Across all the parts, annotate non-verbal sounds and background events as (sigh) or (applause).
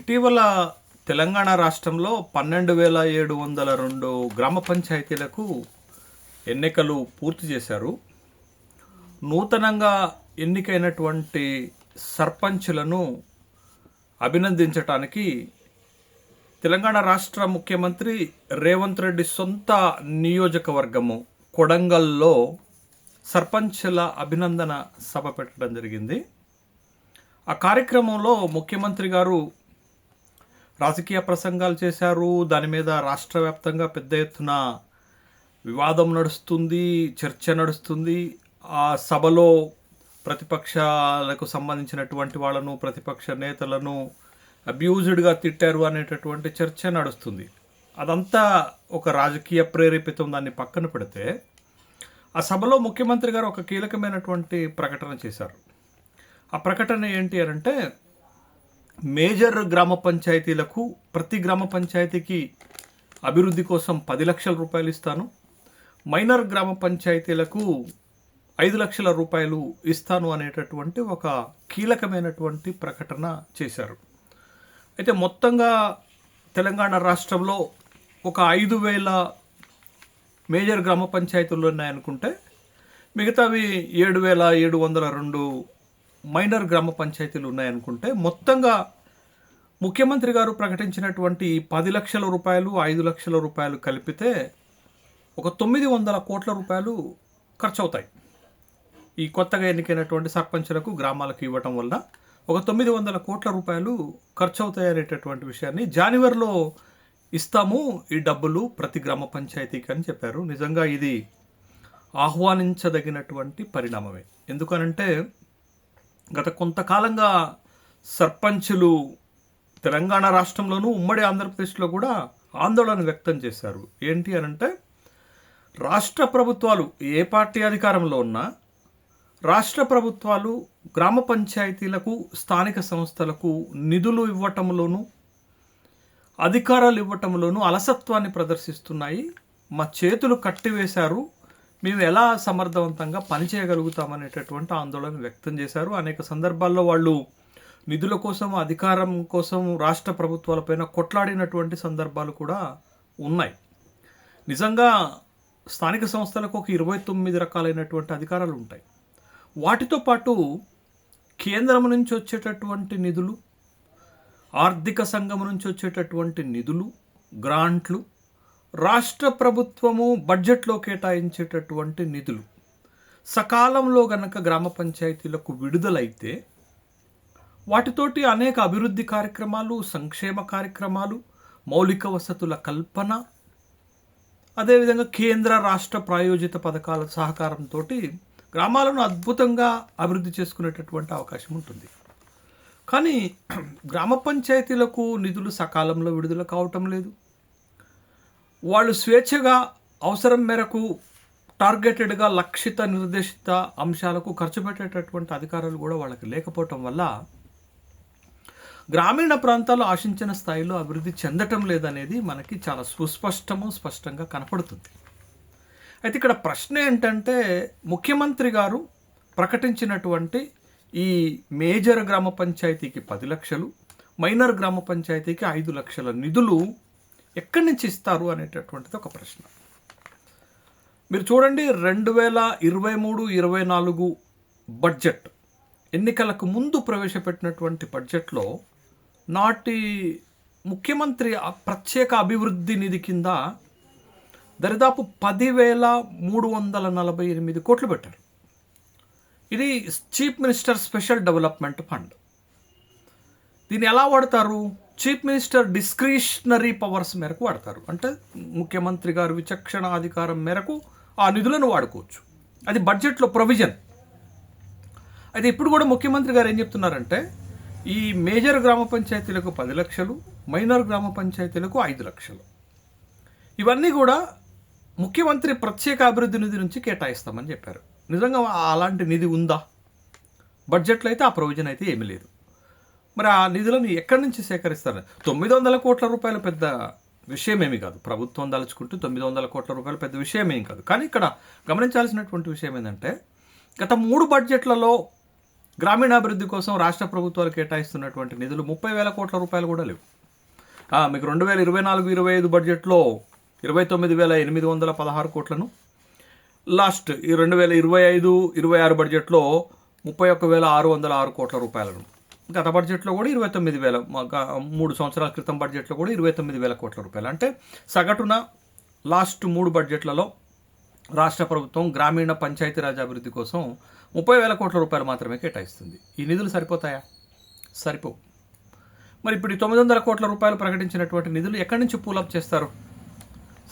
ఇటీవల తెలంగాణ రాష్ట్రంలో పన్నెండు వేల ఏడు వందల రెండు గ్రామ పంచాయతీలకు ఎన్నికలు పూర్తి చేశారు. నూతనంగా ఎన్నికైనటువంటి సర్పంచులను అభినందించటానికి తెలంగాణ రాష్ట్ర ముఖ్యమంత్రి రేవంత్ రెడ్డి సొంత నియోజకవర్గము కొడంగల్లో సర్పంచ్ల అభినందన సభ పెట్టడం జరిగింది. ఆ కార్యక్రమంలో ముఖ్యమంత్రి గారు రాజకీయ ప్రసంగాలు చేశారు. దాని మీద రాష్ట్ర వ్యాప్తంగా పెద్ద ఎత్తున వివాదం నడుస్తుంది చర్చ నడుస్తుంది. ఆ సభలో ప్రతిపక్షాలకు సంబంధించినటువంటి వాళ్ళను ప్రతిపక్ష నేతలను అబ్యూజ్డ్గా తిట్టారు అనేటటువంటి చర్చ నడుస్తుంది. అదంతా ఒక రాజకీయ ప్రేరేపితం దాన్ని పక్కన పెడితే ఆ సభలో ముఖ్యమంత్రి గారు ఒక కీలకమైనటువంటి ప్రకటన చేశారు. ఆ ప్రకటన ఏంటి అని అంటే మేజర్ గ్రామ పంచాయతీలకు ప్రతి గ్రామ పంచాయతీకి అభివృద్ధి కోసం పది లక్షల రూపాయలు ఇస్తాను. మైనర్ గ్రామ పంచాయతీలకు ఐదు లక్షల రూపాయలు ఇస్తాను అనేటటువంటి ఒక కీలకమైనటువంటి ప్రకటన చేశారు. అయితే మొత్తంగా తెలంగాణ రాష్ట్రంలో ఒక ఐదు వేల మేజర్ గ్రామ పంచాయతీలు ఉన్నాయనుకుంటే మిగతావి ఏడు వేల ఏడు వందల రెండు మైనర్ గ్రామ పంచాయతీలు ఉన్నాయనుకుంటే మొత్తంగా ముఖ్యమంత్రి గారు ప్రకటించినటువంటి పది లక్షల రూపాయలు ఐదు లక్షల రూపాయలు కలిపితే ఒక తొమ్మిది వందల కోట్ల రూపాయలు ఖర్చు అవుతాయి ఈ కొత్తగా ఎన్నికైనటువంటి సర్పంచులకు గ్రామాలకు ఇవ్వటం వల్ల ఒక తొమ్మిది వందల కోట్ల రూపాయలు ఖర్చు అవుతాయి అనేటటువంటి విషయాన్ని జనవరిలో ఇస్తాము ఈ డబ్బులు ప్రతి గ్రామ పంచాయతీకి అని చెప్పారు. నిజంగా ఇది ఆహ్వానించదగినటువంటి పరిణామమే. ఎందుకనంటే గత కొంతకాలంగా సర్పంచులు తెలంగాణ రాష్ట్రంలోనూ ఉమ్మడి ఆంధ్రప్రదేశ్లో కూడా ఆందోళన వ్యక్తం చేశారు. ఏంటి అనంటే రాష్ట్ర ప్రభుత్వాలు ఏ పార్టీ అధికారంలో ఉన్నా రాష్ట్ర ప్రభుత్వాలు గ్రామ పంచాయతీలకు స్థానిక సంస్థలకు నిధులు ఇవ్వటంలోనూ అధికారాలు ఇవ్వటంలోనూ అలసత్వాన్ని ప్రదర్శిస్తున్నాయి. మా చేతులు కట్టివేశారు. మేము ఎలా సమర్థవంతంగా పనిచేయగలుగుతామనేటటువంటి ఆందోళన వ్యక్తం చేశారు. అనేక సందర్భాల్లో వాళ్ళు నిధుల కోసం అధికారం కోసం రాష్ట్ర ప్రభుత్వాలపైన కొట్లాడినటువంటి సందర్భాలు కూడా ఉన్నాయి. నిజంగా స్థానిక సంస్థలకు ఒక ఇరవై తొమ్మిది రకాలైనటువంటి అధికారాలు ఉంటాయి. వాటితో పాటు కేంద్రం నుంచి వచ్చేటటువంటి నిధులు ఆర్థిక సంఘం నుంచి వచ్చేటటువంటి నిధులు గ్రాంట్లు రాష్ట్ర ప్రభుత్వము బడ్జెట్లో కేటాయించేటటువంటి నిధులు. సకాలంలో గనక గ్రామ పంచాయతీలకు విడుదలైతే వాటితోటి అనేక అభివృద్ధి కార్యక్రమాలు సంక్షేమ కార్యక్రమాలు మౌలిక వసతుల కల్పన అదేవిధంగా కేంద్ర రాష్ట్ర ప్రాయోజిత పథకాల సహకారంతో గ్రామాలను అద్భుతంగా అభివృద్ధి చేసుకునేటటువంటి అవకాశం ఉంటుంది. కానీ (clears throat) గ్రామ పంచాయతీలకు నిధులు సకాలంలో విడుదల కావటం లేదు. వాళ్ళు స్వేచ్ఛగా అవసరం మేరకు టార్గెటెడ్గా లక్షిత నిర్దేశిత అంశాలకు ఖర్చు పెట్టేటటువంటి అధికారాలు కూడా వాళ్ళకి లేకపోవటం వల్ల గ్రామీణ ప్రాంతాలు ఆశించిన స్థాయిలో అభివృద్ధి చెందటం లేదనేది మనకి చాలా సుస్పష్టము స్పష్టంగా కనపడుతుంది. అయితే ఇక్కడ ప్రశ్న ఏంటంటే ముఖ్యమంత్రి గారు ప్రకటించినటువంటి ఈ మేజర్ గ్రామ పంచాయతీకి పది లక్షలు మైనర్ గ్రామ పంచాయతీకి ఐదు లక్షల నిధులు ఎక్కడి నుంచి ఇస్తారు అనేటటువంటిది ఒక ప్రశ్న. మీరు చూడండి రెండు వేల ఇరవై మూడు ఇరవై నాలుగు బడ్జెట్. ఎన్నికలకు ముందు ప్రవేశపెట్టినటువంటి బడ్జెట్లో నాటి ముఖ్యమంత్రి ప్రత్యేక అభివృద్ధి నిధి కింద దరిదాపు పదివేల మూడు వందల నలభై ఎనిమిది కోట్లు పెట్టారు. ఇది chief minister special development fund. దీన్ని ఎలా వాడతారు? చీఫ్ మినిస్టర్ డిస్క్రిషనరీ పవర్స్ మేరకు వాడతారు. అంటే ముఖ్యమంత్రి గారు విచక్షణ అధికారం మేరకు ఆ నిధులను వాడుకోవచ్చు. అది బడ్జెట్లో ప్రొవిజన్. అయితే ఇప్పుడు కూడా ముఖ్యమంత్రి గారు ఏం చెప్తున్నారంటే ఈ మేజర్ గ్రామ పంచాయతీలకు పది లక్షలు మైనర్ గ్రామ పంచాయతీలకు ఐదు లక్షలు. ఇవన్నీ కూడా ముఖ్యమంత్రి ప్రత్యేక అభివృద్ధి నిధి నుంచి కేటాయిస్తామని చెప్పారు. నిజంగా అలాంటి నిధి ఉందా? బడ్జెట్లో అయితే ఆ ప్రొవిజన్ అయితే ఏమీ లేదు. మరి ఆ నిధులను ఎక్కడి నుంచి సేకరిస్తారు? తొమ్మిది వందల కోట్ల రూపాయలు పెద్ద విషయం ఏమీ కాదు. ప్రభుత్వం దలుచుకుంటే తొమ్మిది వందల కోట్ల రూపాయలు పెద్ద విషయం కాదు. కానీ ఇక్కడ గమనించాల్సినటువంటి విషయం ఏంటంటే గత మూడు బడ్జెట్లలో గ్రామీణాభివృద్ధి కోసం రాష్ట్ర ప్రభుత్వాలు కేటాయిస్తున్నటువంటి నిధులు ముప్పై వేల కోట్ల రూపాయలు కూడా లేవు. మీకు రెండు వేల ఇరవై నాలుగు ఇరవై ఐదు బడ్జెట్లో ఇరవై తొమ్మిది వేల ఎనిమిది వందల పదహారు కోట్లను లాస్ట్ ఈ రెండు వేల ఇరవై ఐదు ఇరవై ఆరు బడ్జెట్లో ముప్పై ఒక్క వేల ఆరు వందల ఆరు కోట్ల రూపాయలను గత బడ్జెట్లో కూడా ఇరవై తొమ్మిది వేల మూడు సంవత్సరాల క్రితం బడ్జెట్లో కూడా ఇరవై తొమ్మిది వేల కోట్ల రూపాయలు. అంటే సగటున లాస్ట్ మూడు బడ్జెట్లలో రాష్ట్ర ప్రభుత్వం గ్రామీణ పంచాయతీరాజ్ అభివృద్ధి కోసం ముప్పై వేల కోట్ల రూపాయలు మాత్రమే కేటాయిస్తుంది. ఈ నిధులు సరిపోతాయా? సరిపో మరి ఇప్పుడు తొమ్మిది వందల కోట్ల రూపాయలు ప్రకటించినటువంటి నిధులు ఎక్కడి నుంచి పూలప్ చేస్తారు?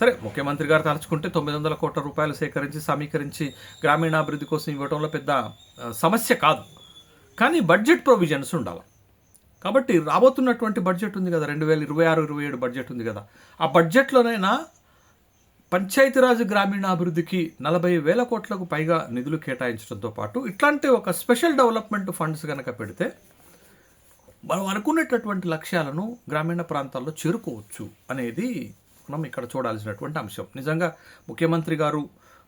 సరే ముఖ్యమంత్రి గారు తలుచుకుంటే తొమ్మిది వందల కోట్ల రూపాయలు సేకరించి సమీకరించి గ్రామీణాభివృద్ధి కోసం ఇవ్వడంలో పెద్ద సమస్య కాదు. కానీ బడ్జెట్ ప్రొవిజన్స్ ఉండాలి. కాబట్టి రాబోతున్నటువంటి బడ్జెట్ ఉంది కదా రెండు వేల ఇరవై ఆరు ఇరవై ఏడు బడ్జెట్ ఉంది కదా. ఆ బడ్జెట్లోనైనా పంచాయతీరాజ్ గ్రామీణాభివృద్ధికి నలభై వేల కోట్లకు పైగా నిధులు కేటాయించడంతో పాటు ఇట్లాంటి ఒక స్పెషల్ డెవలప్మెంట్ ఫండ్స్ కనుక పెడితే మనం అనుకునేటటువంటి లక్ష్యాలను గ్రామీణ ప్రాంతాల్లో చేరుకోవచ్చు అనేది మనం ఇక్కడ చూడాల్సినటువంటి అంశం. నిజంగా ముఖ్యమంత్రి గారు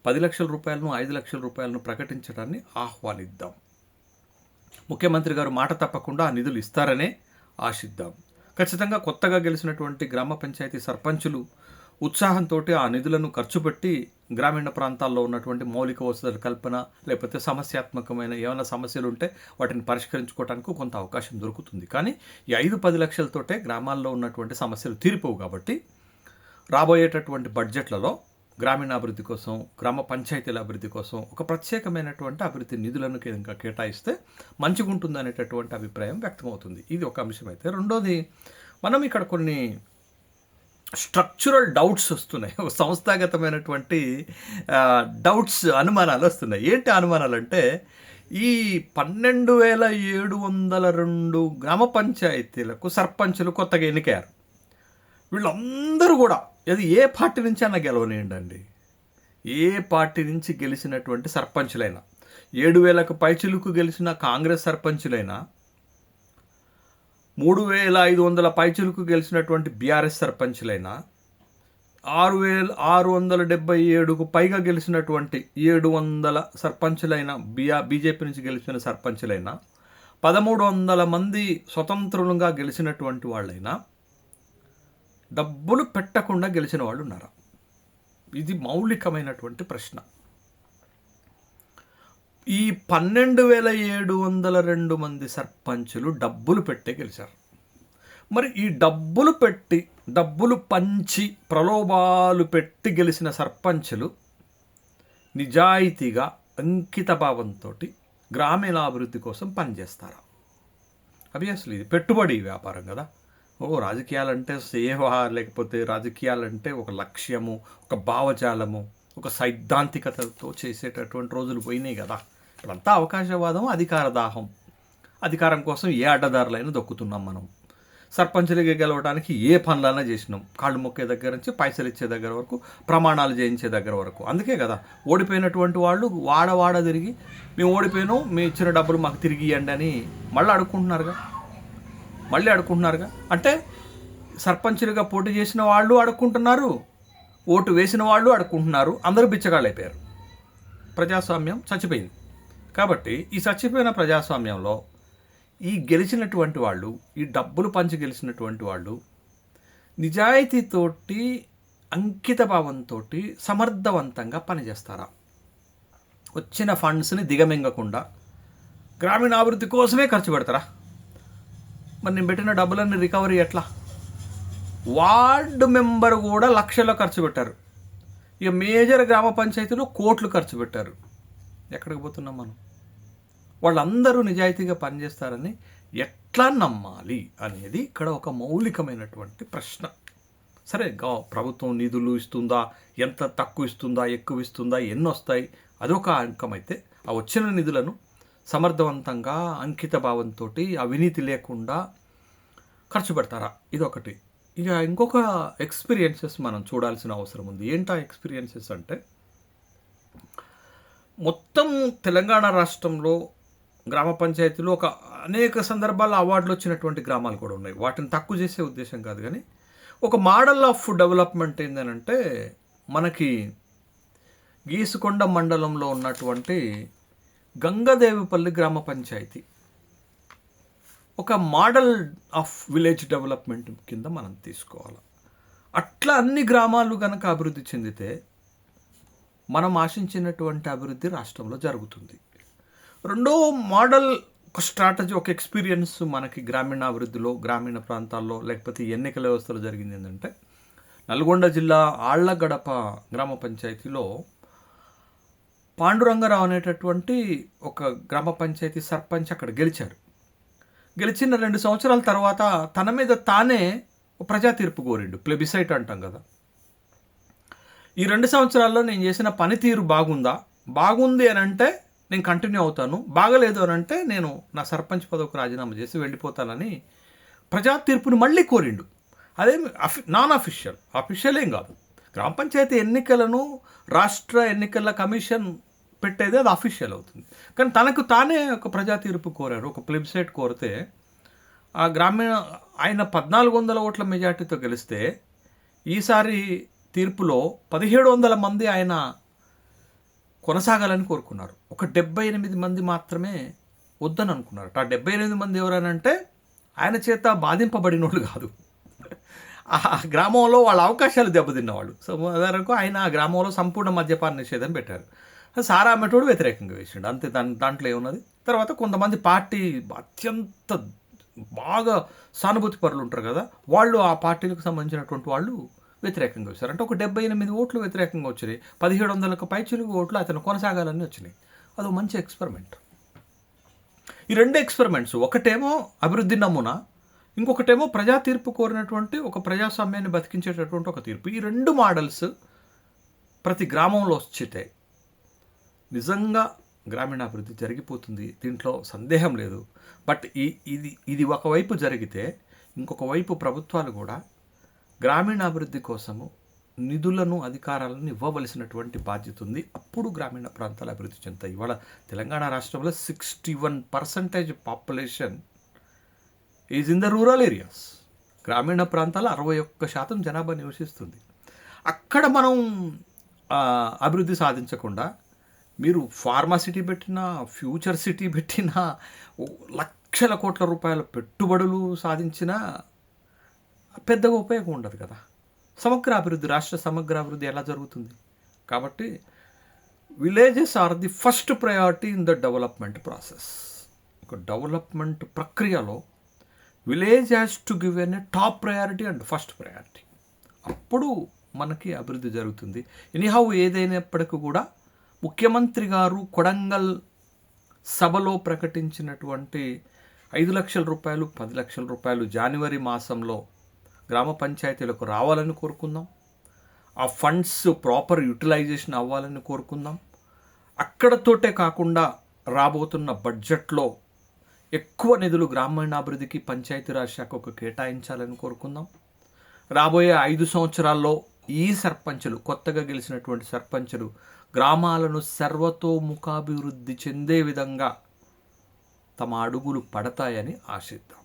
పది లక్షల రూపాయలను ఐదు లక్షల రూపాయలను ప్రకటించడాన్ని ఆహ్వానిద్దాం. ముఖ్యమంత్రి గారు మాట తప్పకుండా ఆ నిధులు ఇస్తారనే ఆశిద్దాం. ఖచ్చితంగా కొత్తగా గెలిచినటువంటి గ్రామ పంచాయతీ సర్పంచులు ఉత్సాహంతో ఆ నిధులను ఖర్చు పెట్టి గ్రామీణ ప్రాంతాల్లో ఉన్నటువంటి మౌలిక వసతుల కల్పన లేకపోతే సమస్యాత్మకమైన ఏమైనా సమస్యలు ఉంటే వాటిని పరిష్కరించుకోవడానికి కొంత అవకాశం దొరుకుతుంది. కానీ ఈ ఐదు పది లక్షలతోటే గ్రామాల్లో ఉన్నటువంటి సమస్యలు తీరిపోవు కాబట్టి రాబోయేటటువంటి బడ్జెట్లలో గ్రామీణాభివృద్ధి కోసం గ్రామ పంచాయతీల అభివృద్ధి కోసం ఒక ప్రత్యేకమైనటువంటి అభివృద్ధి నిధులను ఇంకా కేటాయిస్తే మంచిగా ఉంటుంది అనేటటువంటి అభిప్రాయం వ్యక్తమవుతుంది. ఇది ఒక అంశం అయితే. రెండోది మనం ఇక్కడ కొన్ని స్ట్రక్చురల్ డౌట్స్ వస్తున్నాయి. సంస్థాగతమైనటువంటి డౌట్స్ అనుమానాలు వస్తున్నాయి. ఏంటి అనుమానాలు అంటే ఈ పన్నెండు వేల ఏడు వందల రెండు గ్రామ పంచాయతీలకు సర్పంచులు కొత్తగా ఎన్నికయ్యారు. వీళ్ళందరూ కూడా అది ఏ పార్టీ నుంచి అన్న గెలవనియండి ఏ పార్టీ నుంచి గెలిచినటువంటి సర్పంచులైనా ఏడు వేలకు పైచిలుకు గెలిచిన కాంగ్రెస్ సర్పంచులైనా మూడు వేల ఐదు వందల పైచిలుకు గెలిచినటువంటి బీఆర్ఎస్ సర్పంచులైనా ఆరు వేల ఆరు వందల డెబ్బై ఏడుకు పైగా గెలిచినటువంటి ఏడు వందల సర్పంచులైన బిఆ బీజేపీ నుంచి గెలిచిన సర్పంచులైనా పదమూడు వందల మంది స్వతంత్రులుగా గెలిచినటువంటి వాళ్ళైనా డబ్బులు పెట్టకుండా గెలిచిన వాళ్ళు ఉన్నారా? ఇది మౌలికమైనటువంటి ప్రశ్న. ఈ పన్నెండు వేల ఏడు వందల రెండు మంది సర్పంచులు డబ్బులు పెట్టే గెలిచారు. మరి ఈ డబ్బులు పెట్టి డబ్బులు పంచి ప్రలోభాలు పెట్టి గెలిచిన సర్పంచులు నిజాయితీగా అంకిత భావంతో గ్రామీణాభివృద్ధి కోసం పనిచేస్తారా? అభియస్లీ ఇది పెట్టుబడి వ్యాపారం కదా. ఓ రాజకీయాలంటే సేవ లేకపోతే రాజకీయాలంటే ఒక లక్ష్యము ఒక భావజాలము ఒక సైద్ధాంతికతతో చేసేటటువంటి రోజులు పోయినాయి కదా. ఇప్పుడంతా అవకాశవాదం అధికార దాహం. అధికారం కోసం ఏ అడ్డదారులైనా దొక్కుతున్నాం మనం. సర్పంచులుగా గెలవడానికి ఏ పనులైనా చేసినాం. కాళ్ళు మొక్కే దగ్గర నుంచి పైసలు ఇచ్చే దగ్గర వరకు ప్రమాణాలు చేయించే దగ్గర వరకు. అందుకే కదా ఓడిపోయినటువంటి వాళ్ళు వాడ వాడ తిరిగి మేము ఓడిపోయినాం మేము ఇచ్చిన డబ్బులు మాకు తిరిగి ఇవ్వండి అని మళ్ళీ అడుక్కుంటున్నారుగా. మళ్ళీ అడుక్కుంటున్నారుగా అంటే సర్పంచులుగా పోటీ చేసిన వాళ్ళు అడుక్కుంటున్నారు ఓటు వేసిన వాళ్ళు అడుక్కుంటున్నారు అందరూ బిచ్చగాళ్ళు అయిపోయారు ప్రజాస్వామ్యం చచ్చిపోయింది. కాబట్టి ఈ చచ్చిపోయిన ప్రజాస్వామ్యంలో ఈ గెలిచినటువంటి వాళ్ళు ఈ డబ్బులు పంచి గెలిచినటువంటి వాళ్ళు నిజాయితీతోటి అంకిత భావంతో సమర్థవంతంగా పనిచేస్తారా? వచ్చిన ఫండ్స్ని దిగమింగకుండా గ్రామీణాభివృద్ధి కోసమే ఖర్చు పెడతారా? మరి నేను పెట్టిన డబ్బులన్నీ రికవరీ ఎట్లా? వార్డు మెంబర్ కూడా లక్షల్లో ఖర్చు పెట్టారు. ఇక మేజర్ గ్రామ పంచాయతీలో కోట్లు ఖర్చు పెట్టారు. ఎక్కడికి పోతున్నాం మనం? వాళ్ళందరూ నిజాయితీగా పనిచేస్తారని ఎట్లా నమ్మాలి అనేది ఇక్కడ ఒక మౌలికమైనటువంటి ప్రశ్న. సరే గా ప్రభుత్వం నిధులు ఇస్తుందా? ఎంత తక్కువ ఇస్తుందా? ఎక్కువ ఇస్తుందా? ఎన్ని వస్తాయి అదొక అంకం అయితే ఆ వచ్చిన నిధులను సమర్థవంతంగా అంకిత భావంతో అవినీతి లేకుండా ఖర్చు పెడతారా? ఇదొకటి. ఇక ఇంకొక ఎక్స్పీరియన్సెస్ మనం చూడాల్సిన అవసరం ఉంది. ఏంటా ఎక్స్పీరియన్సెస్ అంటే మొత్తం తెలంగాణ రాష్ట్రంలో గ్రామ పంచాయతీలు ఒక అనేక సందర్భాల్లో అవార్డులు వచ్చినటువంటి గ్రామాలు కూడా ఉన్నాయి. వాటిని తక్కువ చేసే ఉద్దేశం కాదు కానీ ఒక మోడల్ ఆఫ్ డెవలప్మెంట్ ఏంటంటే మనకి గీసుకొండ మండలంలో ఉన్నటువంటి గంగదేవపల్లి గ్రామ పంచాయతీ. ఒక మోడల్ ఆఫ్ విలేజ్ డెవలప్మెంట్ కింద మనం తీసుకోవాలి. అట్లా అన్ని గ్రామాలు కనుక అభివృద్ధి చెందితే మనం ఆశించినటువంటి అభివృద్ధి రాష్ట్రంలో జరుగుతుంది. రెండో మోడల్ ఒక స్ట్రాటజీ ఒక ఎక్స్పీరియన్స్ మనకి గ్రామీణ అభివృద్ధిలో గ్రామీణ ప్రాంతాల్లో లేకపోతే ఎన్నికల వ్యవస్థలో జరిగింది ఏంటంటే నల్గొండ జిల్లా ఆళ్ళగడప గ్రామ పంచాయతీలో పాండురంగారావు అనేటటువంటి ఒక గ్రామ పంచాయతీ సర్పంచ్ అక్కడ గెలిచారు. గెలిచిన రెండు సంవత్సరాల తర్వాత తన మీద తానే ఒక ప్రజా తీర్పు కోరిండు. ప్లెబిసైట్ అంటాం కదా. ఈ రెండు సంవత్సరాల్లో నేను చేసిన పనితీరు బాగుందా? బాగుంది అని అంటే నేను కంటిన్యూ అవుతాను. బాగలేదు అని అంటే నేను నా సర్పంచ్ పదవికి రాజీనామా చేసి వెళ్ళిపోతానని ప్రజా తీర్పుని మళ్ళీ కోరిండు. అదే అఫి నాన్ అఫీషియల్. అఫీషియల్ ఏం కాదు. గ్రామ పంచాయతీ ఎన్నికలను రాష్ట్ర ఎన్నికల కమిషన్ పెట్టేది అది అఫీషియల్ అవుతుంది. కానీ తనకు తానే ఒక ప్రజా తీర్పు కోరారు. ఒక వెబ్సైట్ కోరితే ఆ గ్రామీణ ఆయన పద్నాలుగు వందల ఓట్ల మెజార్టీతో గెలిస్తే ఈసారి తీర్పులో పదిహేడు వందల మంది ఆయన కొనసాగాలని కోరుకున్నారు. ఒక డెబ్బై ఎనిమిది మంది మాత్రమే వద్దని అనుకున్నారు. ఆ డెబ్బై ఎనిమిది మంది ఎవరనంటే ఆయన చేత బాధింపబడిన వాళ్ళు కాదు. ఆ గ్రామంలో వాళ్ళ అవకాశాలు దెబ్బతిన్నవాళ్ళు. సో ఉదాహరణకు ఆయన ఆ గ్రామంలో సంపూర్ణ మద్యపాన నిషేధం పెట్టారు. సారా మెటోడు వ్యతిరేకంగా వేసిండు. అంతే దాని దాంట్లో ఏమున్నది? తర్వాత కొంతమంది పార్టీ అత్యంత బాగా సానుభూతి పరులు ఉంటారు కదా వాళ్ళు ఆ పార్టీలకు సంబంధించినటువంటి వాళ్ళు వ్యతిరేకంగా వచ్చారు అంటే ఒక డెబ్బై ఎనిమిది ఓట్లు వ్యతిరేకంగా వచ్చినాయి. పదిహేడు వందలకు పైచిలుగు ఓట్లు అతను కొనసాగాలని వచ్చినాయి. అదో మంచి ఎక్స్పెరిమెంట్. ఈ రెండు ఎక్స్పెరిమెంట్స్ ఒకటేమో అభివృద్ధి నమూనా ఇంకొకటేమో ప్రజా తీర్పు కోరినటువంటి ఒక ప్రజాస్వామ్యాన్ని బతికించేటటువంటి ఒక తీర్పు. ఈ రెండు మోడల్స్ ప్రతి గ్రామంలో వచ్చితే నిజంగా గ్రామీణాభివృద్ధి జరిగిపోతుంది. దీంట్లో సందేహం లేదు. బట్ ఈ ఇది ఇది ఒకవైపు జరిగితే ఇంకొక వైపు ప్రభుత్వాలు కూడా గ్రామీణాభివృద్ధి కోసము నిధులను అధికారాలను ఇవ్వవలసినటువంటి బాధ్యత ఉంది. అప్పుడు గ్రామీణ ప్రాంతాలు అభివృద్ధి చెందుతాయి. ఇవాళ తెలంగాణ రాష్ట్రంలో sixty one percentage population is in the rural areas గ్రామీణ ప్రాంతాల అరవై ఒక్క శాతం జనాభా నివసిస్తుంది. అక్కడ మనం అభివృద్ధి సాధించకుండా మీరు ఫార్మా సిటీ పెట్టినా ఫ్యూచర్ సిటీ పెట్టినా లక్షల కోట్ల రూపాయల పెట్టుబడులు సాధించినా పెద్దగా ఉపయోగం ఉండదు కదా. సమగ్ర అభివృద్ధి రాష్ట్ర సమగ్ర అభివృద్ధి ఎలా జరుగుతుంది? కాబట్టి villages are the first priority in the development process. ఒక డెవలప్మెంట్ ప్రక్రియలో village has to give an a top priority and first priority. అప్పుడు మనకి అభివృద్ధి జరుగుతుంది. ఎనీహౌ ఏదైనప్పటికీ కూడా ముఖ్యమంత్రి గారు కొడంగల్ సభలో ప్రకటించినటువంటి ఐదు లక్షల రూపాయలు పది లక్షల రూపాయలు జనవరి మాసంలో గ్రామ పంచాయతీలకు రావాలని కోరుకుందాం. ఆ ఫండ్స్ ప్రాపర్ యూటిలైజేషన్ అవ్వాలని కోరుకుందాం. అక్కడతోటే కాకుండా రాబోతున్న బడ్జెట్లో ఎక్కువ నిధులు గ్రామీణాభివృద్ధికి పంచాయతీరాజ్ శాఖకు కేటాయించాలని కోరుకుందాం. రాబోయే ఐదు సంవత్సరాల్లో ఈ సర్పంచులు కొత్తగా గెలిచినటువంటి సర్పంచులు గ్రామాలను సర్వతోముఖాభివృద్ధి చెందే విధంగా తమ అడుగులు పడతాయని ఆశిద్దాం.